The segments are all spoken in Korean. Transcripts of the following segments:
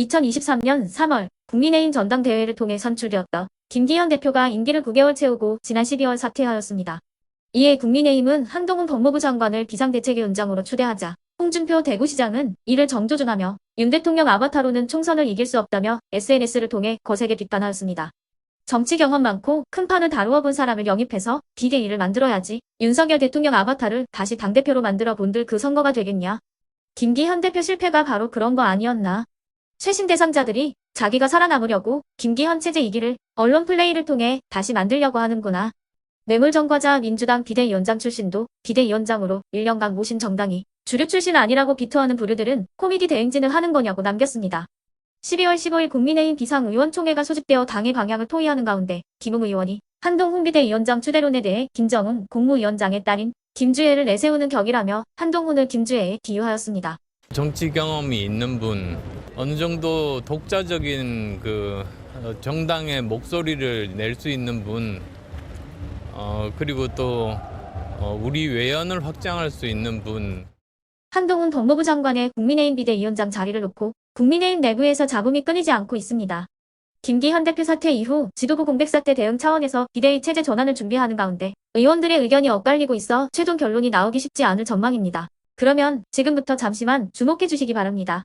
2023년 3월 국민의힘 전당대회를 통해 선출되었다. 김기현 대표가 임기를 9개월 채우고 지난 12월 사퇴하였습니다. 이에 국민의힘은 한동훈 법무부 장관을 비상대책위원장으로 추대하자 홍준표 대구시장은 이를 정조준하며 윤 대통령 아바타로는 총선을 이길 수 없다며 SNS를 통해 거세게 비판하였습니다. 정치 경험 많고 큰 판을 다루어 본 사람을 영입해서 비대위를 만들어야지 윤석열 대통령 아바타를 다시 당대표로 만들어 본들 그 선거가 되겠냐. 김기현 대표 실패가 바로 그런 거 아니었나. 최신 대상자들이 자기가 살아남으려고 김기현 체제 이기를 언론 플레이를 통해 다시 만들려고 하는구나. 뇌물정과자 민주당 비대위원장 출신도 비대위원장으로 1년간 모신 정당이 주류 출신 아니라고 비토하는 부류들은 코미디 대행진을 하는 거냐고 남겼습니다. 12월 15일 국민의힘 비상의원총회가 소집되어 당의 방향을 토의하는 가운데 김웅 의원이 한동 훈 비대위원장 추대론에 대해 김정은 국무위원장의 딸인 김주애를 내세우는 격이라며 한동훈을 김주애에 비유하였습니다. 정치 경험이 있는 분, 어느 정도 독자적인 그 어, 정당의 목소리를 낼 수 있는 분, 어, 그리고 또 어, 우리 외연을 확장할 수 있는 분, 한동훈 법무부 장관의 국민의힘 비대위원장 자리를 놓고 국민의힘 내부에서 잡음이 끊이지 않고 있습니다. 김기현 대표 사퇴 이후 지도부 공백 사태 대응 차원에서 비대위 체제 전환을 준비하는 가운데 의원들의 의견이 엇갈리고 있어 최종 결론이 나오기 쉽지 않을 전망입니다. 그러면 지금부터 잠시만 주목해 주시기 바랍니다.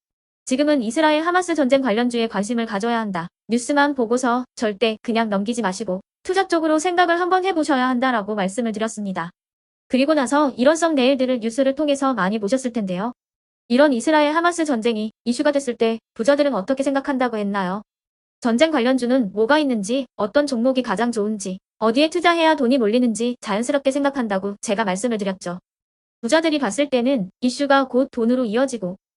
지금은 이스라엘 하마스 전쟁 관련주에 관심을 가져야 한다. 뉴스만 보고서 절대 그냥 넘기지 마시고 투자적으로 생각을 한번 해보셔야 한다라고 말씀을 드렸습니다. 그리고 나서 일원성 내일들을 뉴스를 통해서 많이 보셨을 텐데요. 이런 이스라엘 하마스 전쟁이 이슈가 됐을 때 부자들은 어떻게 생각한다고 했나요? 전쟁 관련주는 뭐가 있는지, 어떤 종목이 가장 좋은지, 어디에 투자해야 돈이 몰리는지 자연스럽게 생각한다고 제가 말씀을 드렸죠. 부자들이 봤을 때는 이슈가 곧 돈으로 이어지고